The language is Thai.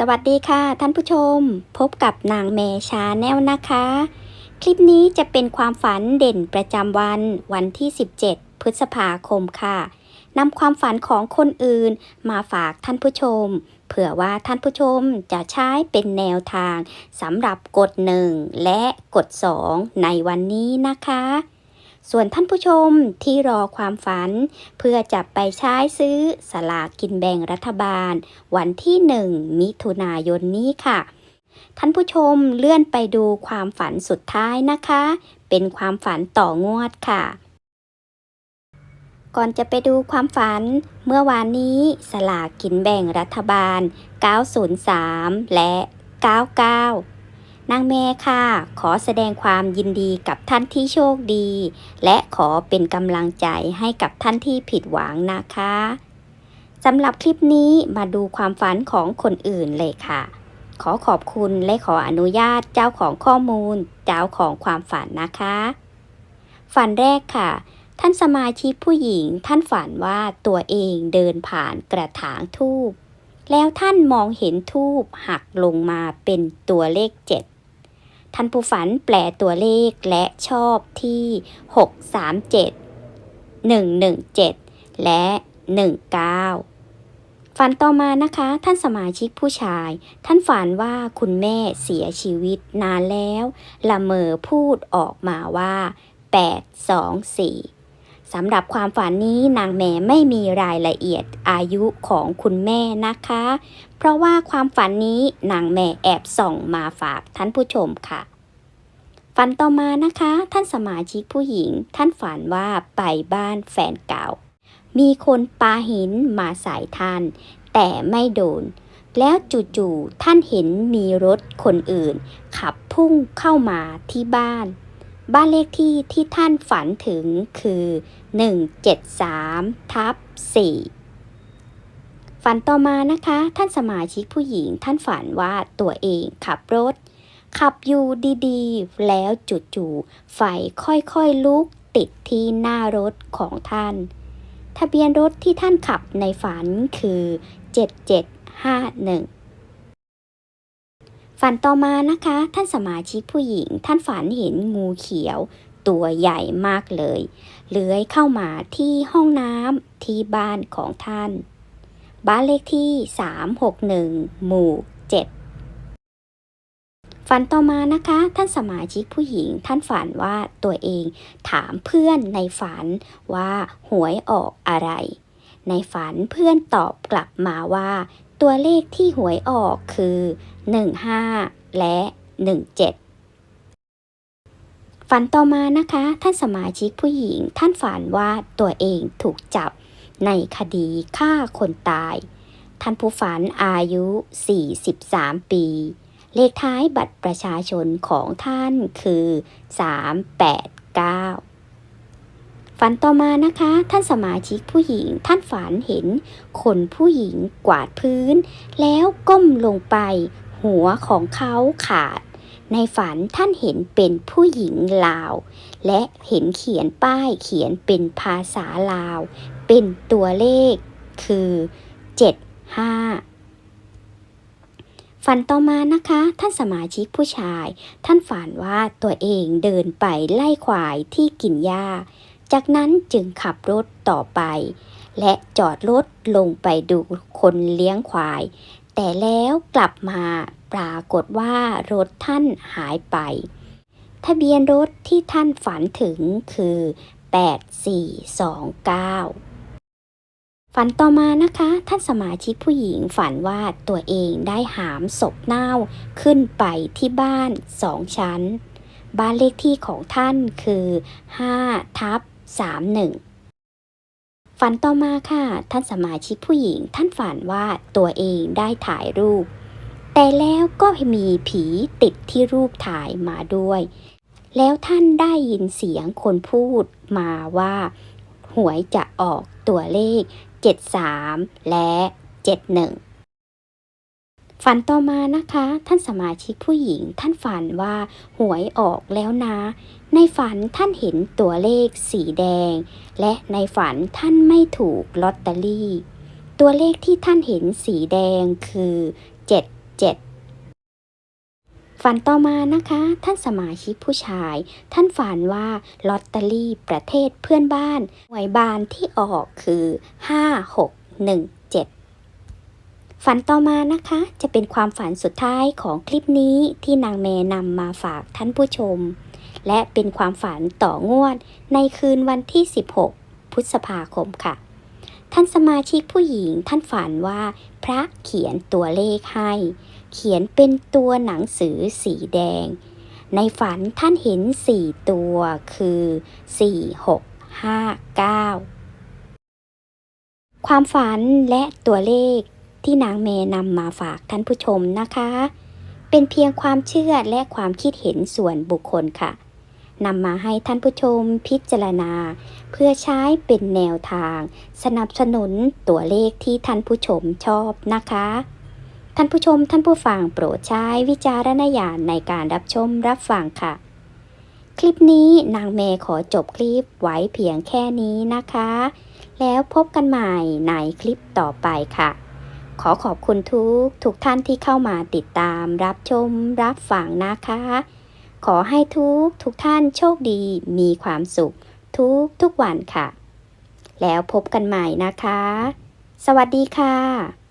สวัสดีค่ะท่านผู้ชม พบกับนางเมชาแนลนะคะ คลิปนี้จะเป็นความฝันเด่นประจำวันวันที่ 17 พฤษภาคมค่ะนำความฝันของคนอื่นมาฝากท่านผู้ชม เผื่อว่าท่านผู้ชมจะใช้เป็นแนวทางสำหรับกด 1 และกด 2 ในวันนี้นะคะ ส่วนท่านผู้ชมที่รอความฝัน เพื่อจะไปใช้ซื้อสลากกินแบ่งรัฐบาล วันที่ 1 มิถุนายนนี้ค่ะ ท่านผู้ชมเลื่อนไปดูความฝันสุดท้ายนะคะ เป็นความฝันต่องวดค่ะ ก่อนจะไปดูความฝัน เมื่อวานนี้สลากกินแบ่งรัฐบาล 903 และ 99 นางแม่ค่ะ ขอแสดงความยินดีกับท่านที่โชคดี และขอเป็นกำลังใจให้กับท่านที่ผิดหวังนะคะสำหรับคลิปนี้มาดูความฝันของคนอื่นเลยค่ะ ขอขอบคุณและขออนุญาตเจ้าของข้อมูล เจ้าของความฝันนะคะ ฝันแรกค่ะ ท่านสมาชิกผู้หญิงท่านฝันว่าตัวเองเดินผ่านกระถางทูบแล้วท่านมองเห็นทูบหักลงมาเป็นตัวเลขเจ็ด ท่านผู้ฝันแปลตัวเลขและชอบที่ 637 117 และ 19 ฝันต่อมานะคะ ท่านสมาชิกผู้ชาย ท่านฝันว่าคุณแม่เสียชีวิตนานแล้ว ละเมอพูดออกมาว่า 8 2 4 สำหรับความฝันนี้นางแม่ไม่มีรายละเอียดอายุของคุณแม่นะคะ เพราะว่าความฝันนี้นางแม่แอบส่องมาฝากท่านผู้ชมค่ะ ฝันต่อมานะคะ ท่านสมาชิกผู้หญิง ท่านฝันว่าไปบ้านแฟนเก่า มีคนปาหินมาใส่ท่าน แต่ไม่โดน แล้วจู่ๆท่านเห็นมีรถคนอื่น ขับพุ่งเข้ามาที่บ้าน บ้านเลขที่ที่ท่านฝันถึงคือ 173ทับ4ฝันต่อมานะคะ ท่านสมาชิกผู้หญิงท่านฝันว่าตัวเองขับรถ ขับอยู่ดีๆ แล้วจู่ๆไฟค่อยๆลุกติดที่หน้ารถของท่าน ทะเบียนรถที่ท่านขับในฝันคือ 7751 ฝันต่อมานะคะ ท่านสมาชิกผู้หญิง ท่านฝันเห็นงูเขียว ตัวใหญ่มากเลย เลื้อยเข้ามาที่ห้องน้ำที่บ้านของท่าน บ้านเลขที่ 361 หมู่ 7 ฝันต่อมานะคะ ท่านสมาชิกผู้หญิง ท่านฝันว่าตัวเองถามเพื่อนในฝันว่าหวยออกอะไร ในฝันเพื่อนตอบกลับมาว่า ตัวเลขที่หวยออกคือ 15 และ 17 ฝันต่อมานะคะ ท่านสมาชิกผู้หญิง ท่านฝันว่าตัวเองถูกจับในคดีฆ่าคนตาย ท่านผู้ฝันอายุ 43 ปี เลขท้ายบัตรประชาชนของท่านคือ 389ฝันต่อมานะคะ ท่านสมาชิกผู้หญิง ท่านฝันเห็น คนผู้หญิงกวาดพื้น แล้วก้มลงไป หัวของเขาขาด ในฝันท่านเห็นเป็นผู้หญิงลาว และเห็นเขียนป้ายเขียนเป็นภาษาลาว เป็นตัวเลขคือ75ฝันต่อมานะคะ ท่านสมาชิกผู้ชาย ท่านฝันว่าตัวเองเดินไปไล่ควายที่กินหญ้า จากนั้นจึงขับรถต่อไป และจอดรถลงไปดูคนเลี้ยงควาย แต่แล้วกลับมาปรากฏว่ารถท่านหายไป ทะเบียนรถที่ท่านฝันถึงคือ 8429ฝันต่อมานะคะ ท่านสมาชิกผู้หญิงฝันว่าตัวเองได้หามศพเน่าขึ้นไปที่บ้านสองชั้น บ้านเลขที่ของท่านคือ5ทับ31 ฝันต่อมาค่ะ ท่านสมาชิกผู้หญิง ท่านฝันว่าตัวเองได้ถ่ายรูป แต่แล้วก็มีผีติดที่รูปถ่ายมาด้วย แล้วท่านได้ยินเสียงคนพูดมาว่า หวยจะออกตัวเลข 73 และ 71 ฝันต่อมานะคะ ท่านสมาชิกผู้หญิง ท่านฝันว่าหวยออกแล้วนะ ในฝันท่านเห็นตัวเลขสีแดง และในฝันท่านไม่ถูกลอตเตอรี่ ตัวเลขที่ท่านเห็นสีแดงคือ7ฝันต่อมานะคะ ท่านสมาชิกผู้ชาย ท่านฝันว่าลอตเตอรี่ประเทศเพื่อนบ้านหวยบานที่ออกคือ 5 6 1 ฝันต่อมานะคะ จะเป็นความฝันสุดท้ายของคลิปนี้ที่นางแมนำมาฝากท่านผู้ชม และเป็นความฝันต่องวด ในคืนวันที่ 16 พฤษภาคมค่ะ ท่านสมาชิกผู้หญิงท่านฝันว่า พระเขียนตัวเลขให้ เขียนเป็นตัวหนังสือสีแดง ในฝันท่านเห็นสี่ตัวคือ 4 6 5 9 ความฝันและตัวเลข ที่นางเมนำมาฝากท่านผู้ชมนะคะ เป็นเพียงความเชื่อและความคิดเห็นส่วนบุคคลค่ะนำมาให้ท่านผู้ชมพิจารณา เพื่อใช้เป็นแนวทาง สนับสนุนตัวเลขที่ท่านผู้ชมชอบนะคะ ท่านผู้ชมท่านผู้ฟังโปรดใช้วิจารณญาณในการรับชมรับฟังค่ะ คลิปนี้นางเมย์ขอจบคลิปไว้เพียงแค่นี้นะคะ แล้วพบกันใหม่ในคลิปต่อไปค่ะ ขอขอบคุณทุกทุกท่านที่เข้ามาติดตามรับชมรับฟังนะคะ ขอให้ทุกทุกท่านโชคดีมีความสุข ทุกทุกวันค่ะ แล้วพบกันใหม่นะคะ สวัสดีค่ะ